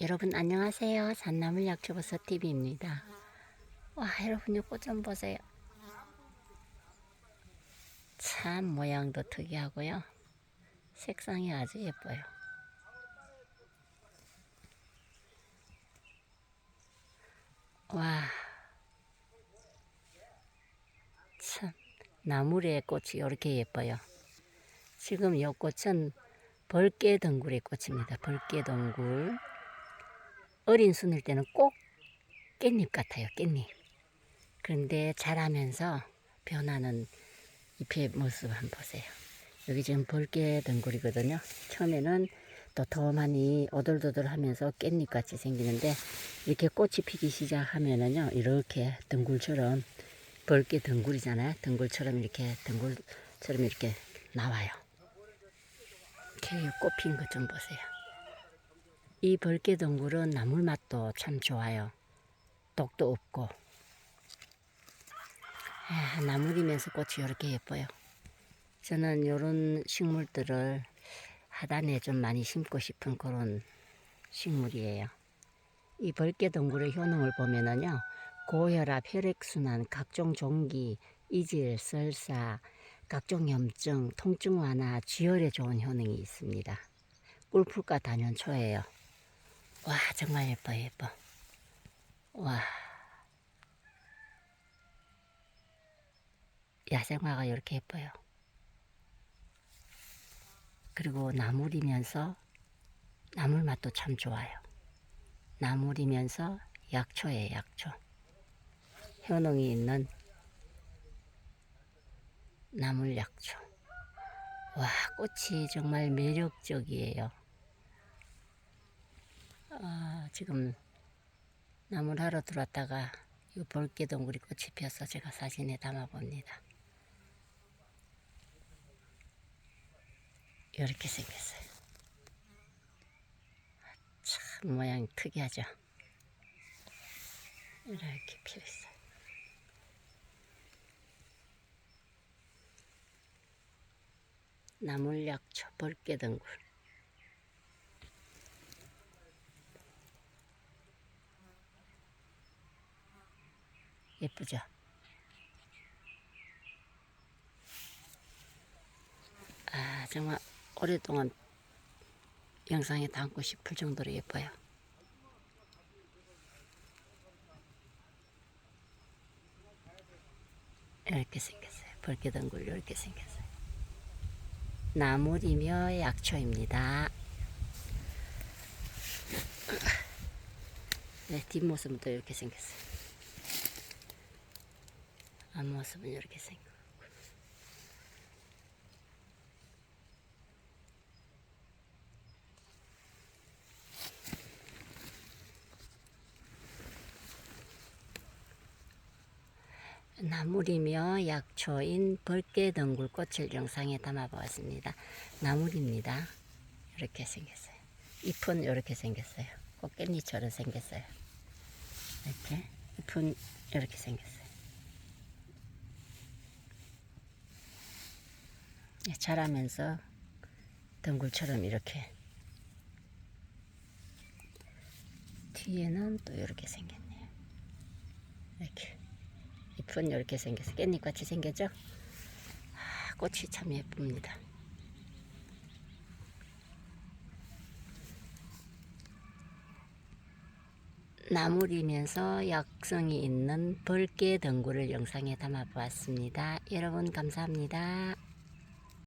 여러분 안녕하세요. 산나물 약초버섯 TV입니다. 와 여러분 이 꽃 좀 보세요. 참 모양도 특이하고요. 색상이 아주 예뻐요. 와. 참 나물의 꽃이 이렇게 예뻐요. 지금 이 꽃은 벌개 덩굴의 꽃입니다. 벌개 덩굴. 어린 순일 때는 꼭 깻잎 같아요. 깻잎. 그런데 자라면서 변하는 잎의 모습 한번 보세요. 여기 지금 벌개 덩굴이거든요. 처음에는 도톰하니 오돌도돌 하면서 깻잎 같이 생기는데 이렇게 꽃이 피기 시작하면은요 이렇게 덩굴처럼 벌개 덩굴이잖아요. 덩굴처럼 이렇게 덩굴처럼 이렇게 나와요. 이렇게 꽃핀 것 좀 보세요. 이 벌개 덩굴은 나물 맛도 참 좋아요. 독도 없고. 아, 나물이면서 꽃이 이렇게 예뻐요. 저는 이런 식물들을 하단에 좀 많이 심고 싶은 그런 식물이에요. 이 벌개 덩굴의 효능을 보면은요, 고혈압, 혈액순환, 각종 종기, 이질, 설사, 각종 염증, 통증 완화, 지혈에 좋은 효능이 있습니다. 꿀풀과 단연초예요. 와 정말 예뻐 예뻐. 와 야생화가 이렇게 예뻐요. 그리고 나물이면서 나물 맛도 참 좋아요. 나물이면서 약초예요 약초. 효능이 있는 나물 약초. 와 꽃이 정말 매력적이에요. 아, 지금 나물 하러 들어왔다가 이 벌개 동굴이 꽃이 피어서 제가 사진에 담아 봅니다. 이렇게 생겼어요. 참 모양이 특이하죠. 이렇게 피어 있어요. 나물 약초 벌개 동굴. 예쁘죠? 아, 정말 오랫동안 영상에 담고 싶을 정도로 예뻐요. 이렇게 생겼어요. 벌개덩굴 이렇게 생겼어요. 나물이며 약초입니다. 네, 뒷모습은 또 이렇게 생겼어요. 앞모습은 이렇게 생겼고. 나물이며 약초인 벌개 덩굴 꽃을 영상에 담아 보았습니다. 나물입니다. 이렇게 생겼어요. 잎은 이렇게 생겼어요. 꽃깻잎처럼 생겼어요. 이렇게 잎은 이렇게 생겼어요. 자라면서 덩굴처럼 이렇게 뒤에는 또 이렇게 생겼네요. 이렇게 잎은 이렇게 생겨서 깻잎 같이 생겼죠? 아, 꽃이 참 예쁩니다. 나물이면서 약성이 있는 벌개 덩굴을 영상에 담아 보았습니다. 여러분 감사합니다.